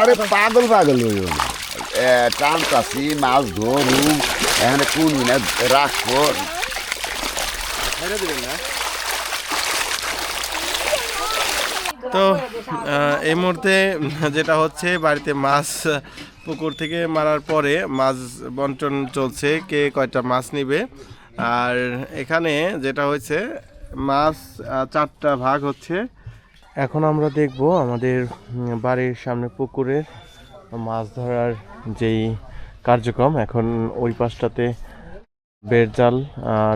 আরে পাগল পাগল হইও টানতাছি মাছ ধরুম এখানে কোন মিনে রাখব? তো এই মুহূর্তে যেটা হচ্ছে বাড়িতে মাছ পুকুর থেকে মারার পরে মাছ বন্টন চলছে কে কয়টা মাছ নিবে। আর এখানে যেটা হয়েছে মাছ চারটা ভাগ হচ্ছে। এখন আমরা দেখব আমাদের বাড়ির সামনে পুকুরের মাছ ধরার যেই কার্যক্রম। এখন ওই পাশটাতে বেড় জাল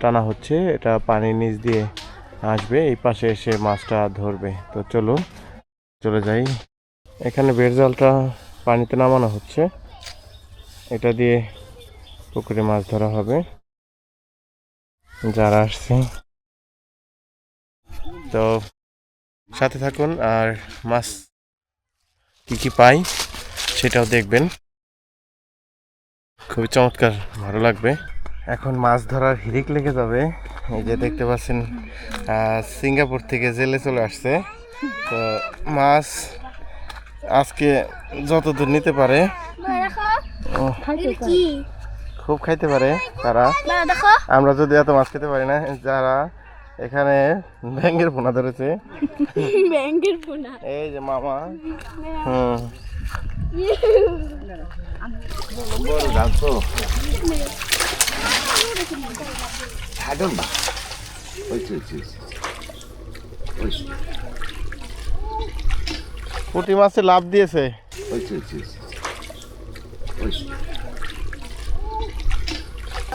টানা হচ্ছে। এটা পানির নিচ দিয়ে আসবে, এই পাশে এসে মাছটা ধরবে। তো চলুন, চলে যাই। এখানে বেড় জালটা পানিতে নামানো হচ্ছে। এটা দিয়ে পুকুরে মাছ ধরা হবে। যারা আসছে। তো সাথে থাকুন আর মাছ কি কি পাই সেটাও দেখবেন। খুবই চমৎকার ভালো লাগবে। এখন মাছ ধরার হিরিক লেগে যাবে। এই যে দেখতে পাচ্ছেন সিঙ্গাপুর থেকে জেলে চলে আসছে। তো মাছ আজকে যতদূর নিতে পারে খুব খাইতে পারে তারা। আমরা যদি এত মাছ খেতে পারি না যারা এখানে ব্যাঙ্গের পোনা ধরেছে। ব্যাংকের পোনা। এই যে মামা। হুম বড় জাল তো। ছাড়ুন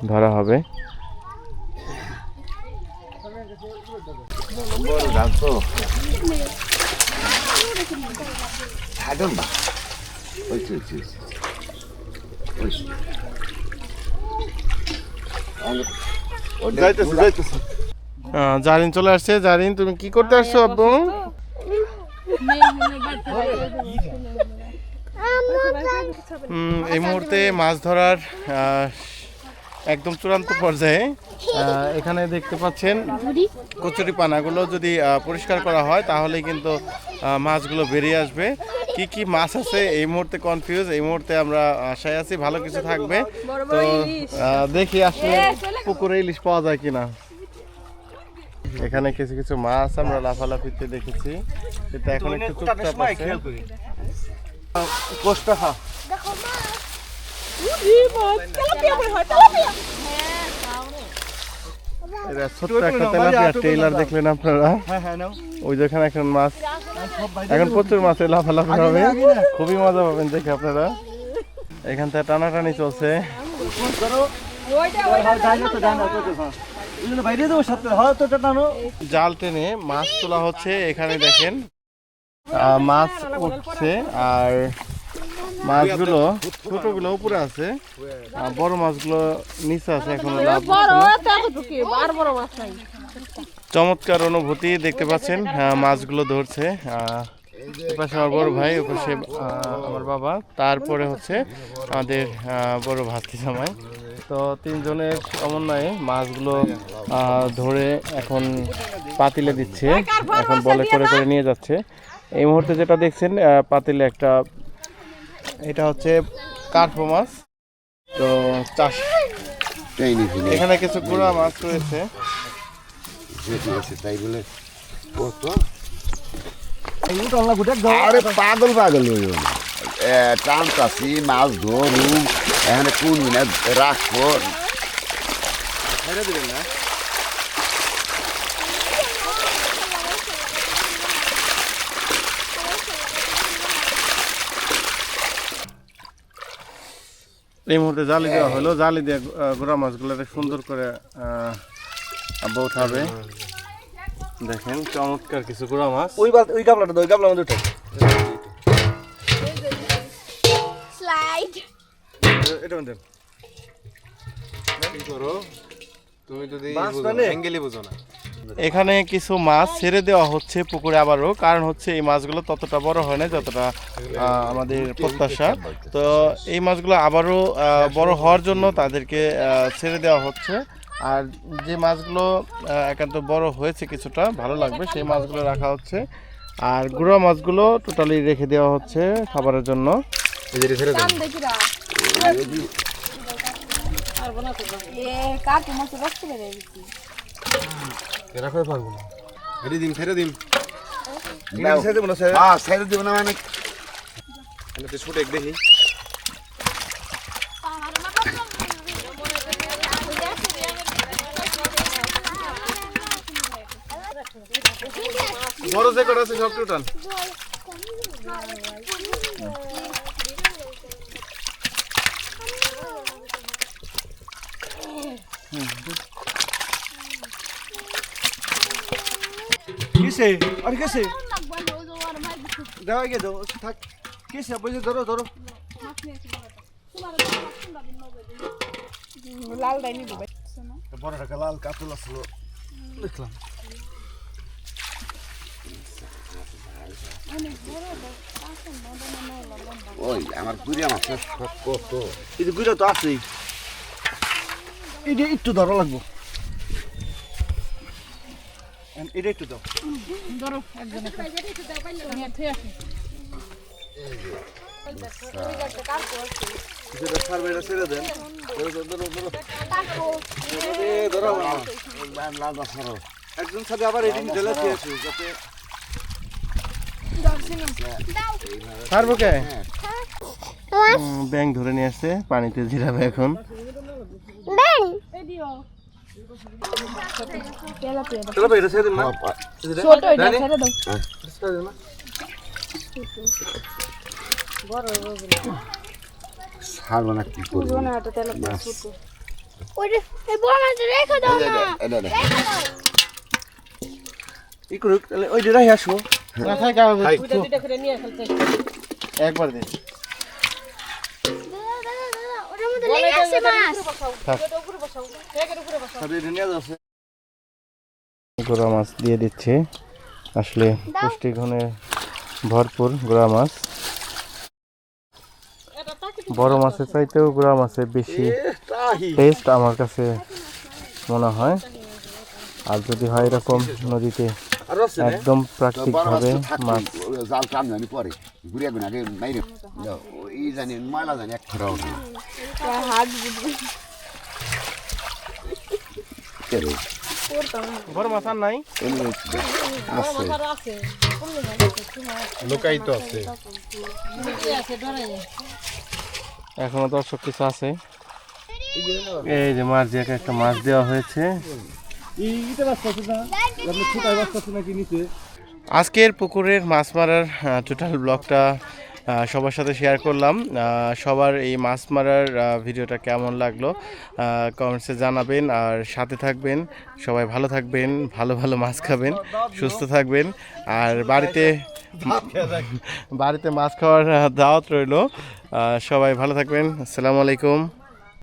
ধরা হবে। জারিন চলে আসছে। জারিন তুমি কি করতে আসছো আব্বু? এই মুহূর্তে মাছ ধরার আহ, একদম চূড়ান্ত পর্যায়ে আহ, এখানে দেখতে পাচ্ছেন কচুরি পানাগুলো যদি আহ, পরিষ্কার করা হয় তাহলে কিন্তু মাছগুলো বেরিয়ে আসবে। কি কি মাছ আছে এই মুহূর্তে কনফিউজ এই মুহূর্তে আমরা আশায় আছি ভালো কিছু থাকবে। তো আহ, দেখি আসলে পুকুরে ইলিশ পাওয়া যায় কিনা। এখানে কিছু কিছু মাছ আমরা লাফালাফিতে দেখেছি। কিন্তু এখন একটু চুপচাপ আছে। দেখো মাছ তেলাপিয়া মনে হয় তেলাপিয়া এটা ছোট্ট একটা তেলাপিয়া টেইলার দেখলেন আপনারা? ওই যেখানে এখন মাছ। এখন প্রচুর মাছে লাফালাফি হবে। খুবই মজা পাবেন দেখে আপনারা। এখান থেকে টানাটানি চলছে। জাল টেনে মাছ তোলা হচ্ছে এখানে দেখেন। মাছ উঠছে আর মাছগুলো ছোটগুলো উপরে আছে আর বড় মাছগুলো নিচে আছে এখন। চমৎকার অনুভূতি দেখতে পাচ্ছেন আহ, মাছগুলো ধরছে এপাশে আমার বড় ভাই ওপাশে আমার বাবা তারপরে হচ্ছে আমাদের বড় ভাস্তি জামাই। তো তিনজনের সমন্বয়ে মাছগুলো ধরে এখন পাতিলে দিচ্ছে এখন বলে করে করে নিয়ে যাচ্ছে। এই মুহূর্তে যেটা দেখছেন পাতিলে একটা এটা হচ্ছে কার্পো মাছ। তো চাষ এখানে কিছু গুঁড়া মাছ রয়েছে। তাই বলে ও তো আরে পাগল পাগল হইও না এ, টানতাছি মাছ ধরুম এখানে কোন রাখব। এই মুহূর্তে জালি দেওয়া হলো। জালি দিয়ে গোড়া মাছগুলোকে সুন্দর করে আব্বা উঠাবে। দেখেন চমৎকার কিছু গোড়া মাছ। ওই বাল ওই গামলাটা ওই গামলার মধ্যে উঠাই। এটা দেন কি করো? তুমি যদি অ্যাঙ্গেলই বুঝো না। এখানে কিছু মাছ ছেড়ে দেওয়া হচ্ছে পুকুরে আবারও। কারণ হচ্ছে এই মাছগুলো ততটা বড় হয় না যতটা আমাদের প্রত্যাশা। তো এই মাছগুলো আবারও বড় হওয়ার জন্য তাদেরকে ছেড়ে দেওয়া হচ্ছে। আর যে মাছগুলো একান্ত বড় হয়েছে কিছুটা ভালো লাগবে সেই মাছগুলো রাখা হচ্ছে। আর গুঁড়ো মাছগুলো টোটালি রেখে দেওয়া হচ্ছে খাবারের জন্য। এই যে ছেড়ে দেন। এ কাকু মাছ বেড়ে গেছি এরা করে পারব না। ফেরে দিন ফেরে দিন। দাও। হ্যাঁ ছেড়ে দেবো না মানে। আমি তো ছোট এক দেখি। বড় যে কটা আছে সব টোটাল কিসে আরে কিসে দাও আগে দাও থাক। কিসে বুঝে ধরো ধরো। লাল ডাইনি দিবে বড় টাকা লাল কাতল আসলো দেখলাম। ওই আমার মাছের শখ কত? এই যে গুইরা তো আছেই। এটা একটু ধরো লাগবো। এটা একটু দাও ধরো, একজন সাথে আবার ঢেলে যাতে কে? ব্যাং ধরে নিয়ে আসছে পানিতে জিরাবে এখন। চলো এটা ছেড়ে দিন না ছোট এটা ছেড়ে দাও ছেড়ে দিন ছাড়বো না কি করব না এটা তেল ছোট ওইটা এই বড় মাছ রেখে দাও না এটা এটা ই করুক তাহলে ওই ডেরাই আসব না থাক একবার দিন লেগে আছে মাছ। গোড়া মাছ দিয়ে দিচ্ছি। আসলে পুষ্টি গুণে ভরপুর গোড়া মাছ। বড় মাছের চাইতেও গোড়া মাছের বেশি টেস্ট আমার কাছে মনে হয়। আর যদি হয় এরকম নদীতে? একদম প্রাকৃতিকভাবে মাছ মাছ। জাল টান জানি পরে। গুণ আগে জানি ময়লা জানি এক হাত? মাছ আর নাই? আছে। লোকাই তো আছে। এখনও দর্শক কিছু আছে। এই যে মাছ দিয়ে একটা মাছ দেওয়া হয়েছে। আজকের পুকুরের মাছ মারার টোটাল ব্লগটা আহ, সবার সাথে শেয়ার করলাম। সবার এই মাছ মারার ভিডিওটা কেমন লাগল কমেন্টসে জানাবেন। আর সাথে থাকবেন, সবাই ভালো থাকবেন, ভালো ভালো মাছ খাবেন, সুস্থ থাকবেন। আর বাড়িতে বাড়িতে মাছ খাওয়ার দাওয়াত রইল। সবাই ভালো থাকবেন। আসসালামু আলাইকুম।